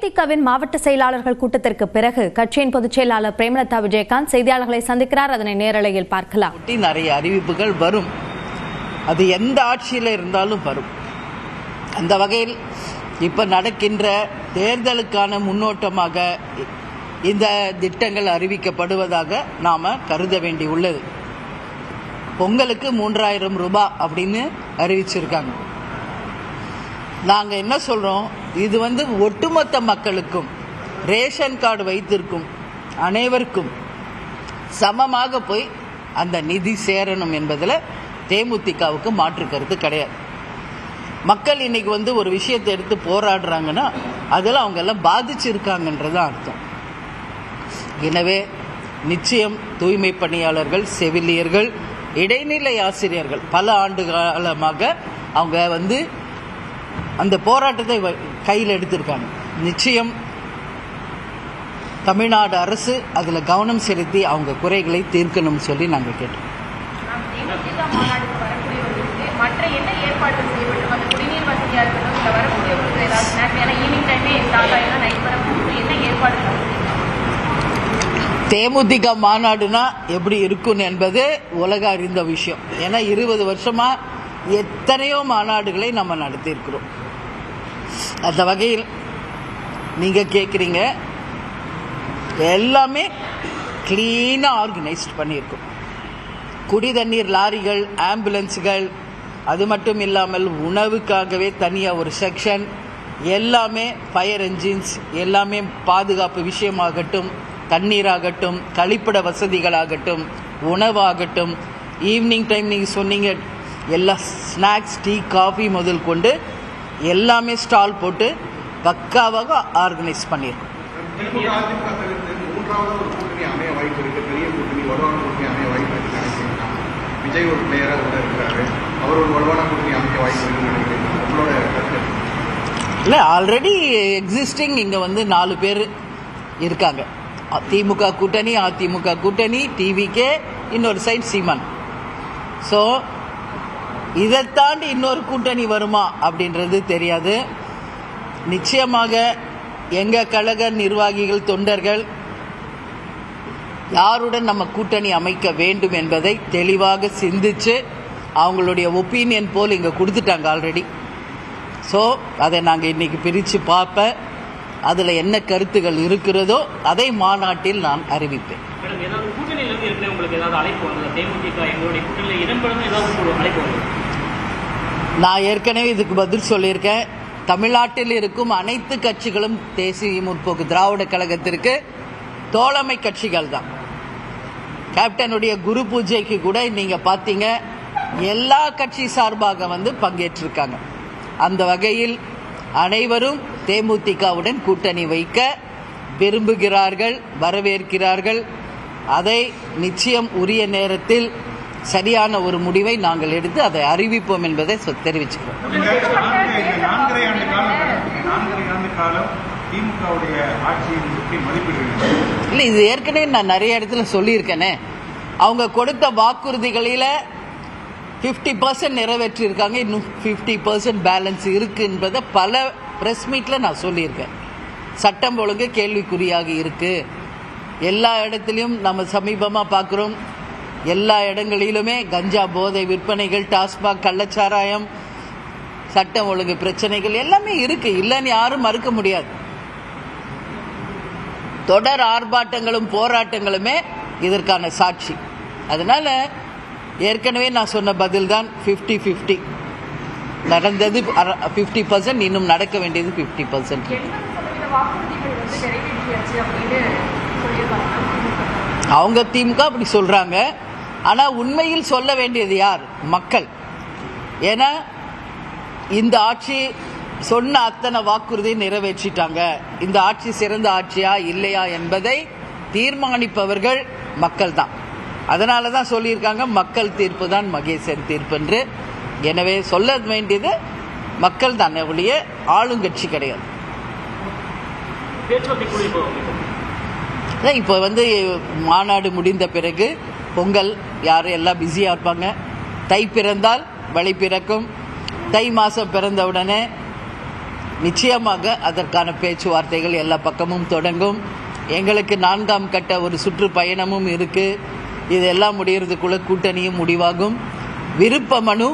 தேமுதிகவின் மாவட்ட செயலாளர்கள் கூட்டத்திற்கு பிறகு கட்சியின் பொதுச் செயலாளர் பிரேமலதா விஜயகாந்த் செய்தியாளர்களை சந்திக்கிறார். அதனை நேரலையில் பார்க்கலாம். ஒட்டி நிறைய அறிவிப்புகள் வரும். அது எந்த ஆட்சியில் இருந்தாலும் வரும். அந்த வகையில் இப்போ நடக்கின்ற தேர்தலுக்கான முன்னோட்டமாக இந்த திட்டங்கள் அறிவிக்கப்படுவதாக நாம் கருத வேண்டி உள்ளது பொங்கலுக்கு மூன்றாயிரம் ரூபாய் அப்படின்னு அறிவிச்சிருக்காங்க. நாங்கள் என்ன சொல்கிறோம் இது வந்து ஒட்டுமொத்த மக்களுக்கும் ரேஷன் கார்டு வைத்திருக்கும் அனைவருக்கும் சமமாக போய் அந்த நிதி சேரணும் என்பதில் தேமுதிகவுக்கு மாற்று கருத்து கிடையாது. மக்கள் இன்னைக்கு வந்து ஒரு விஷயத்தை எடுத்து போராடுறாங்கன்னா அதில் அவங்க எல்லாம் பாதிச்சிருக்காங்கன்றது அர்த்தம். எனவே நிச்சயம் தூய்மை பணியாளர்கள் செவிலியர்கள் இடைநிலை ஆசிரியர்கள் பல ஆண்டு காலமாக அவங்க வந்து அந்த போராட்டத்தை கையில் எடுத்திருக்காங்க. நிச்சயம் தமிழ்நாடு அரசு அதில் கவனம் செலுத்தி அவங்க குறைகளை தீர்க்கணும்னு சொல்லி நாங்கள் கேட்டோம். தேமுதிக மாநாடுனா எப்படி இருக்கும் என்பது உலக அறிந்த விஷயம். ஏன்னா இருபது வருஷமா எத்தனையோ மாநாடுகளை நம்ம நடத்தியிருக்கிறோம். அந்த வகையில் நீங்கள் கேட்குறீங்க எல்லாமே க்ளீனாக ஆர்கனைஸ்ட் பண்ணியிருக்கோம். குடி தண்ணீர் லாரிகள் ஆம்புலன்ஸுகள் அது மட்டும் இல்லாமல் உணவுக்காகவே தனியாக ஒரு செக்ஷன் எல்லாமே ஃபயர் என்ஜின்ஸ் எல்லாமே பாதுகாப்பு விஷயமாகட்டும் தண்ணீராகட்டும் கழிப்பிட வசதிகளாகட்டும் உணவாகட்டும். ஈவினிங் டைம் நீங்கள் சொன்னீங்க எல்லா ஸ்நாக்ஸ் டீ காஃபி முதல் கொண்டு எல்லாமே ஸ்டால் போட்டு பக்காவாக ஆர்கனைஸ் பண்ணியிருக்கோம். விஜய் ஒரு பிளேயராக கூட இருக்கிறாரு அவர் ஒரு வலுவான கூட்டணி அமைக்க வாய்ப்பு இருக்குன்னு நினைக்கிறீங்களா உங்களோட கருத்து இல்லை ஆல்ரெடி எக்ஸிஸ்டிங் இங்கே வந்து நாலு பேர் இருக்காங்க. திமுக கூட்டணி அதிமுக கூட்டணி டிவிகே இன்னொரு சைட் சீமான். ஸோ இதை தாண்டி இன்னொரு கூட்டணி வருமா அப்படின்றது தெரியாது. நிச்சயமாக எங்கள் கழக நிர்வாகிகள் தொண்டர்கள் யாருடன் நம்ம கூட்டணி அமைக்க வேண்டும் என்பதை தெளிவாக சிந்திச்சு அவங்களுடைய ஒப்பீனியன் போல் இங்கே கொடுத்துட்டாங்க ஆல்ரெடி. ஸோ அதை நாங்கள் இன்றைக்கி பிரித்து பார்ப்பேன் அதில் என்ன கருத்துகள் இருக்கிறதோ அதை மாநாட்டில் நான் அறிவிப்பேன். நான் ஏற்கனவே இதுக்கு பதில் சொல்லியிருக்கேன். தமிழ்நாட்டில் இருக்கும் அனைத்து கட்சிகளும் தேசிய முற்போக்கு திராவிட கழகத்திற்கு தோழமை கட்சிகள் தான். கேப்டனுடைய குரு பூஜைக்கு கூட நீங்க பார்த்தீங்க எல்லா கட்சி சார்பாக வந்து பங்கேற்றிருக்காங்க. அந்த வகையில் அனைவரும் தேமுதிகவுடன் கூட்டணி வைக்க விரும்புகிறார்கள் வரவேற்கிறார்கள். அதை நிச்சயம் உரிய நேரத்தில் சரியான ஒரு முடிவை நாங்கள் எடுத்து அதை அறிவிப்போம் என்பதை தெரிவிச்சுக்கிறோம். இல்லை இது ஏற்கனவே நான் நிறைய இடத்துல சொல்லியிருக்கேனே. அவங்க கொடுத்த வாக்குறுதிகளில் ஃபிஃப்டி பர்சன்ட் நிறைவேற்றியிருக்காங்க. இன்னும் ஃபிஃப்டி பர்சன்ட் பேலன்ஸ் இருக்குன்றதை பல ப்ரெஸ் மீட்டில் நான் சொல்லியிருக்கேன். சட்டம் ஒழுங்கு கேள்விக்குறியாக இருக்குது எல்லா இடத்துலையும் நம்ம சமீபமாக பார்க்குறோம். எல்லா இடங்களிலுமே கஞ்சா போதை விற்பனைகள் டாஸ்மாக் கள்ளச்சாராயம் சட்டம் ஒழுங்கு பிரச்சனைகள் எல்லாமே இருக்குது இல்லைன்னு யாரும் மறுக்க முடியாது. தொடர் ஆர்ப்பாட்டங்களும் போராட்டங்களுமே இதற்கான சாட்சி. அதனால் ஏற்கனவே நான் சொன்ன பதில் தான் ஃபிஃப்டி ஃபிஃப்டி நடந்தது ஃபிஃப்டி பர்சன்ட் இன்னும் நடக்க வேண்டியது ஃபிஃப்டி பர்சன்ட் அவங்க திமுக அப்படி சொல்கிறாங்க ஆனால் உண்மையில் சொல்ல வேண்டியது யார்? மக்கள். ஏன்னா இந்த ஆட்சி சொன்ன அத்தனை வாக்குறுதியை நிறைவேற்றிட்டாங்க. இந்த ஆட்சி சிறந்த ஆட்சியா இல்லையா என்பதை தீர்மானிப்பவர்கள் மக்கள் தான் அதனால தான் சொல்லியிருக்காங்க மக்கள் தீர்ப்பு தான் மகேசன் தீர்ப்பு என்று எனவே சொல்ல வேண்டியது மக்கள் தான் ஒழிய ஆளுங்கட்சி கிடையாது. இப்போ வந்து மாநாடு முடிந்த பிறகு பொங்கல் யாரும் எல்லாம் பிஸியாக இருப்பாங்க தை பிறந்தால் வழி பிறக்கும் தை மாதம் பிறந்த உடனே நிச்சயமாக அதற்கான பேச்சுவார்த்தைகள் எல்லா பக்கமும் தொடங்கும். எங்களுக்கு நான்காம் கட்ட ஒரு சுற்றுப்பயணமும் இருக்கு. இதெல்லாம் முடியறதுக்குள்ள கூட்டணியும் முடிவாகும். விருப்ப மனு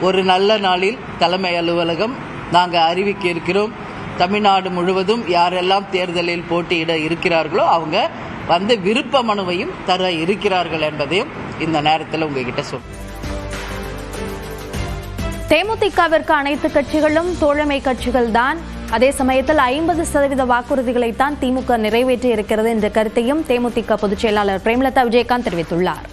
ஒரு நல்ல நாளில் தலைமை அலுவலகம் நாங்கள் அறிவிக்க இருக்கிறோம். தமிழ்நாடு முழுவதும் யாரெல்லாம் தேர்தலில் போட்டியிட இருக்கிறார்களோ அவங்க வந்து விருப்ப மனுவையும் தர இருக்கிறார்கள் என்பதையும் இந்த நேரத்தில் உங்ககிட்ட சொல். தேமுதிகவிற்கு அனைத்து கட்சிகளும் தோழமை கட்சிகள் தான். அதே சமயத்தில் ஐம்பது சதவீத வாக்குறுதிகளைத்தான் திமுக நிறைவேற்றி இருக்கிறது என்ற கருத்தையும் தேமுதிக பொதுச் செயலாளர் பிரேமலதா விஜயகாந்த் தெரிவித்துள்ளார்.